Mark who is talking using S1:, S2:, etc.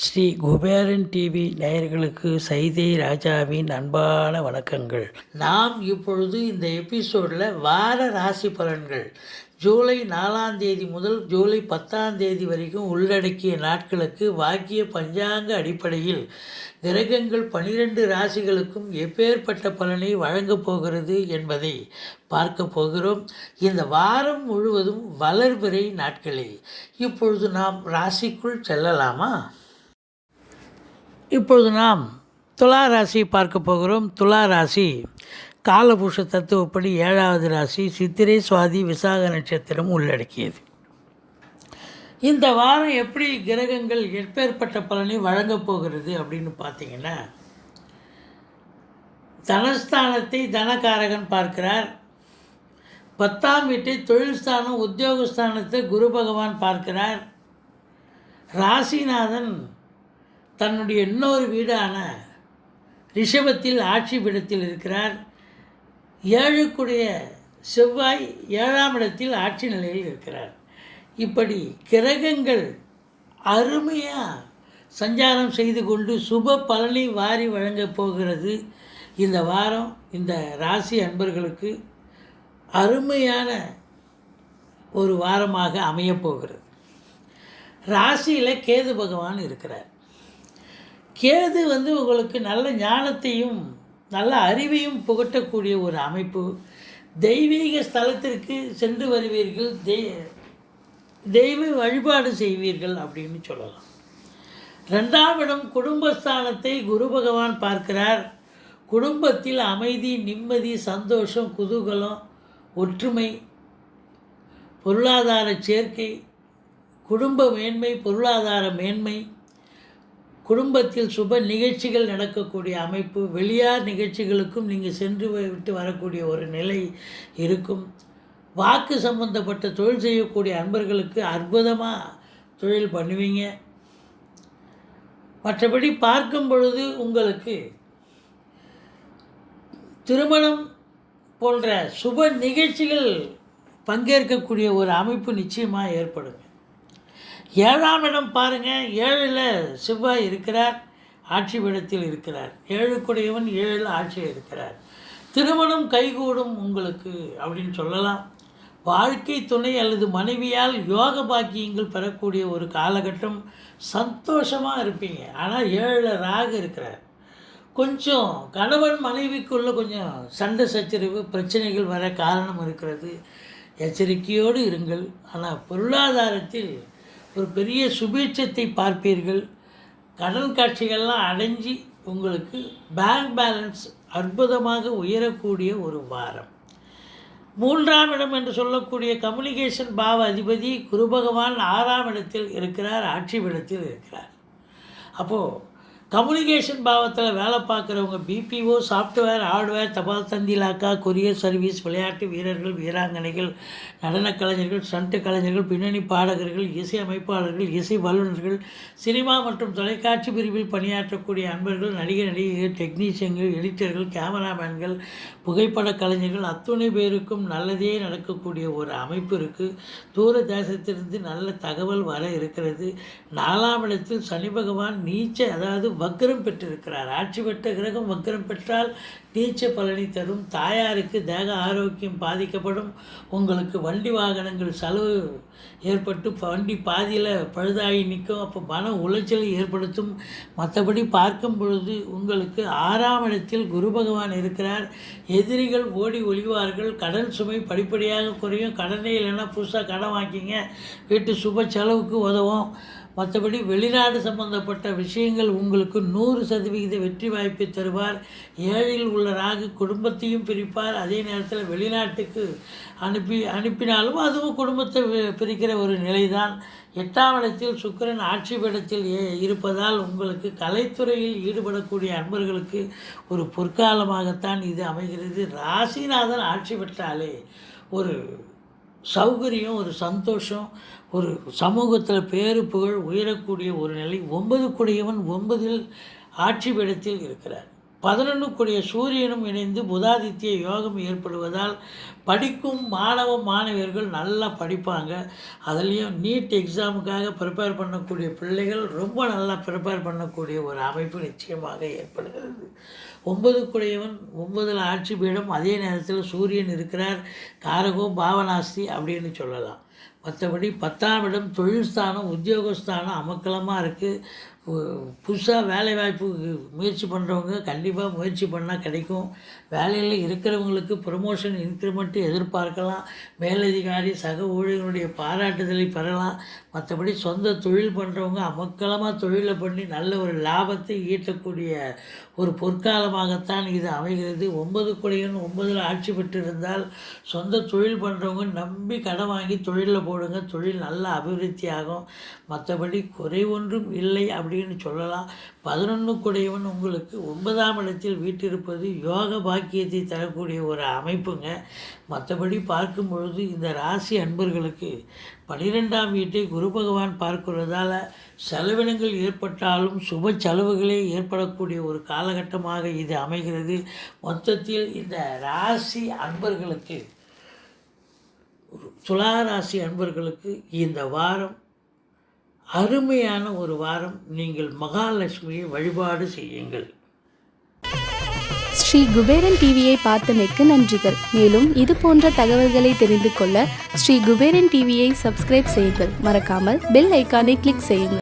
S1: Sri Kuberan TV நேயர்களுக்கு சைதை ராஜாவின் அன்பான வணக்கங்கள். நாம் இப்பொழுது இந்த எபிசோடில் வார ராசி பலன்கள். ஜூலை நாலாம் தேதி முதல் ஜூலை பத்தாம் தேதி வரைக்கும் உள்ளடக்கிய நாட்களுக்கு வாக்கிய பஞ்சாங்க அடிப்படையில் கிரகங்கள் பனிரெண்டு ராசிகளுக்கும் எப்பேற்பட்ட பலனை வழங்கப் போகிறது என்பதை பார்க்க போகிறோம். இந்த வாரம் முழுவதும் வளர்பிறை நாட்களே. இப்பொழுது நாம் ராசிக்குள் செல்லலாமா? இப்பொழுது நாம் துலா ராசி பார்க்க போகிறோம். துலா ராசி காலபுஷ தத்துவப்படி ஏழாவது ராசி சித்திரை சுவாதி விசாக நட்சத்திரம் உள்ளடக்கியது. இந்த வாரம் எப்படி கிரகங்கள் எப்பேற்பட்ட பலனை வழங்கப் போகிறது அப்படின்னு பார்த்தீங்கன்னா தனஸ்தானத்தை தனகாரகன் பார்க்கிறார். பத்தாம் வீட்டை தொழில் ஸ்தானம் உத்தியோகஸ்தானத்தை குரு பகவான் பார்க்கிறார். ராசிநாதன் தன்னுடைய இன்னொரு வீடான ரிஷபத்தில் ஆட்சி பீடத்தில் இருக்கிறார். ஏழுக்குடைய செவ்வாய் ஏழாம் இடத்தில் ஆட்சி நிலையில் இருக்கிறார். இப்படி கிரகங்கள் அருமையாக சஞ்சாரம் செய்து கொண்டு சுப பலனை வாரி வழங்கப் போகிறது. இந்த வாரம் இந்த ராசி அன்பர்களுக்கு அருமையான ஒரு வாரமாக அமையப் போகிறது. ராசியில் கேது பகவான் இருக்கிறார். கேது வந்து உங்களுக்கு நல்ல ஞானத்தையும் நல்ல அறிவையும் புகட்டக்கூடிய ஒரு அமைப்பு. தெய்வீக ஸ்தலத்திற்கு சென்று வருவீர்கள். தெய் தெய்வ வழிபாடு செய்வீர்கள் அப்படின்னு சொல்லலாம். ரெண்டாம் இடம் குடும்பஸ்தானத்தை குரு பகவான் பார்க்கிறார். குடும்பத்தில் அமைதி நிம்மதி சந்தோஷம் குதூகலம் ஒற்றுமை பொருளாதார சேர்க்கை குடும்ப மேன்மை பொருளாதார மேன்மை குடும்பத்தில் சுப நிகழ்ச்சிகள் நடக்கக்கூடிய அமைப்பு வெளியார் நிகழ்ச்சிகளுக்கும் நீங்கள் சென்று விட்டு வரக்கூடிய ஒரு நிலை இருக்கும். வாக்கு சம்பந்தப்பட்ட தொழில் செய்யக்கூடிய அன்பர்களுக்கு அற்புதமாக தொழில் பண்ணுவீங்க. மற்றபடி பார்க்கும் பொழுது உங்களுக்கு திருமணம் போன்ற சுப நிகழ்ச்சிகள் பங்கேற்கக்கூடிய ஒரு அமைப்பு நிச்சயமாக ஏற்படுங்க. ஏழாம் இடம் பாருங்கள் ஏழில் செவ்வாய் இருக்கிறார் ஆட்சி பீடத்தில் இருக்கிறார். ஏழுக்குடையவன் ஏழில் ஆட்சியில் இருக்கிறார். திருமணம் கைகூடும் உங்களுக்கு அப்படின்னு சொல்லலாம். வாழ்க்கை துணை அல்லது மனைவியால் யோக பாக்கியங்கள் பெறக்கூடிய ஒரு காலகட்டம் சந்தோஷமாக இருப்பீங்க. ஆனால் ஏழில் ராகு இருக்கிறார். கொஞ்சம் கணவன் மனைவிக்குள்ளே கொஞ்சம் சண்டை சச்சரிவு பிரச்சனைகள் வர காரணம் இருக்கிறது. எச்சரிக்கையோடு இருங்கள். ஆனால் பொருளாதாரத்தில் ஒரு பெரிய சுபீட்சத்தை பார்ப்பீர்கள். கடன் காட்சிகள்லாம் அடைஞ்சி உங்களுக்கு பேங்க் பேலன்ஸ் அற்புதமாக உயரக்கூடிய ஒரு வாரம். மூன்றாம் இடம் என்று சொல்லக்கூடிய கம்யூனிகேஷன் பாவ அதிபதி குரு பகவான் ஆறாம் இடத்தில் இருக்கிறார் ஆட்சி இடத்தில் இருக்கிறார். அப்போது கம்யூனிகேஷன் பாவத்தில் வேலை பார்க்குறவங்க பிபிஓ சாஃப்ட்வேர் ஹார்ட்வேர் தபால் தந்தி லாக்கா கொரியர் சர்வீஸ் விளையாட்டு வீரர்கள் வீராங்கனைகள் நடனக் கலைஞர்கள் ஸ்டண்ட் கலைஞர்கள் பின்னணி பாடகர்கள் இசை அமைப்பாளர்கள் இசை வல்லுநர்கள் சினிமா மற்றும் தொலைக்காட்சி பிரிவில் பணியாற்றக்கூடிய அன்பர்கள் நடிகர் நடிகைகள் டெக்னீஷியன்கள் எடிட்டர்கள் கேமராமேன்கள் புகைப்பட கலைஞர்கள் அத்துணை பேருக்கும் நல்லதே நடக்கக்கூடிய ஒரு அமைப்பு இருக்குது தூர தேசத்திலிருந்து நல்ல தகவல் வர இருக்கிறது. நாலாம் இடத்தில் சனி பகவான் நீச்ச அதாவது வக்ரம் பெற்றிருக்கிறார். ஆட்சி பெற்ற கிரகம் வக்ரம் பெற்றால் நீச்ச பலனை தரும். தாயாருக்கு தேக ஆரோக்கியம் பாதிக்கப்படும். உங்களுக்கு வண்டி வாகனங்கள் செலவு ஏற்பட்டு வண்டி பாதியில் பழுதாகி நிற்கும். அப்போ மன உளைச்சலை ஏற்படுத்தும். மற்றபடி பார்க்கும் பொழுது உங்களுக்கு ஆறாம் இடத்தில் குரு பகவான் இருக்கிறார். எதிரிகள் ஓடி ஒளிவார்கள். கடன் சுமை படிப்படியாக குறையும். கடனே இல்லைன்னா புதுசாக கடன் வாங்கிங்க வீட்டு சுப செலவுக்கு உதவும். மற்றபடி வெளிநாடு சம்பந்தப்பட்ட விஷயங்கள் உங்களுக்கு நூறு சதவிகித வெற்றி வாய்ப்பை தருவார். ஏழில் உள்ள ராகு குடும்பத்தையும் பிரிப்பார். அதே நேரத்தில் வெளிநாட்டுக்கு அனுப்பி அனுப்பினாலும் அதுவும் குடும்பத்தை பிரிக்கிற ஒரு நிலைதான். எட்டாம் இடத்தில் சுக்கரன் ஆட்சி பீடத்தில் இருப்பதால் உங்களுக்கு கலைத்துறையில் ஈடுபடக்கூடிய அன்பர்களுக்கு ஒரு பொற்காலமாகத்தான் இது அமைகிறது. ராசிநாதன் ஆட்சி பெற்றாலே ஒரு சௌகரியம் ஒரு சந்தோஷம் ஒரு சமூகத்தில் பேரு புகழ் உயரக்கூடிய ஒரு நிலை ஒன்பது கூடியவன் ஒன்பதில் ஆட்சி பீடத்தில் இருக்கிறார். பதினொன்றுக்குரிய சூரியனும் இணைந்து புதாதித்ய யோகம் ஏற்படுவதால் படிக்கும் மாணவ மாணவியர்கள் நல்லா படிப்பாங்க. அதுலேயும் நீட் எக்ஸாமுக்காக ப்ரிப்பேர் பண்ணக்கூடிய பிள்ளைகள் ரொம்ப நல்லா ப்ரிப்பேர் பண்ணக்கூடிய ஒரு அமைப்பு நிச்சயமாக ஏற்படுகிறது. ஒன்பதுக்குடையவன் ஒன்பதில் ஆட்சி பீடம் அதே நேரத்தில் சூரியன் இருக்கிறார். காரகோ பாவனாஸ்தி அப்படின்னு சொல்லலாம். மற்றபடி பத்தாம் இடம் தொழில் ஸ்தானம் உத்தியோகஸ்தானம் அமக்கலமாக இருக்குது புதுசாக வேலைவாய்ப்புக்கு முயற்சி பண்ணுறவங்க கண்டிப்பாக முயற்சி பண்ணால் கிடைக்கும். வேலையில் இருக்கிறவங்களுக்கு ப்ரொமோஷன் இன்க்ரிமெண்ட்டு எதிர்பார்க்கலாம். மேலதிகாரி சக ஊழியர்களுடைய பாராட்டுதலை பெறலாம். மற்றபடி சொந்த தொழில் பண்ணுறவங்க அமக்கலமாக தொழிலை பண்ணி நல்ல ஒரு லாபத்தை ஈட்டக்கூடிய ஒரு பொற்காலமாகத்தான் இது அமைகிறது. ஒன்பது கொடையன் ஒன்பதில் ஆட்சி பெற்றிருந்தால் சொந்த தொழில் பண்ணுறவங்க நம்பி கடன் வாங்கி தொழிலில் போடுங்க. தொழில் நல்ல அபிவிருத்தி ஆகும் மற்றபடி குறை ஒன்றும் இல்லை அப்படி அப்படின்னு சொல்லலாம். பதினொன்றுக்குடையவன் உங்களுக்கு ஒன்பதாம் இடத்தில் வீட்டிருப்பது யோக பாக்கியத்தை தரக்கூடிய ஒரு அமைப்புங்க. மற்றபடி பார்க்கும் பொழுது இந்த ராசி அன்பர்களுக்கு பனிரெண்டாம் வீட்டை குரு பகவான் பார்க்கிறதால செலவினங்கள் ஏற்பட்டாலும் சுப செலவுகளே ஏற்படக்கூடிய ஒரு காலகட்டமாக இது அமைகிறது. மொத்தத்தில் இந்த ராசி அன்பர்களுக்கு துலா ராசி அன்பர்களுக்கு இந்த வாரம் அருமையான ஒரு வாரம் நீங்கள் மகாலட்சுமியை வழிபாடு செய்யுங்கள்.
S2: ஸ்ரீ குபேரன் டிவியை பார்த்தமைக்கு நன்றிகள். மேலும் இது போன்ற தகவல்களை தெரிந்து கொள்ள ஸ்ரீ குபேரன் டிவியை சப்ஸ்கிரைப் செய்யுங்கள். மறக்காமல் பெல் ஐக்கானை கிளிக் செய்யுங்கள்.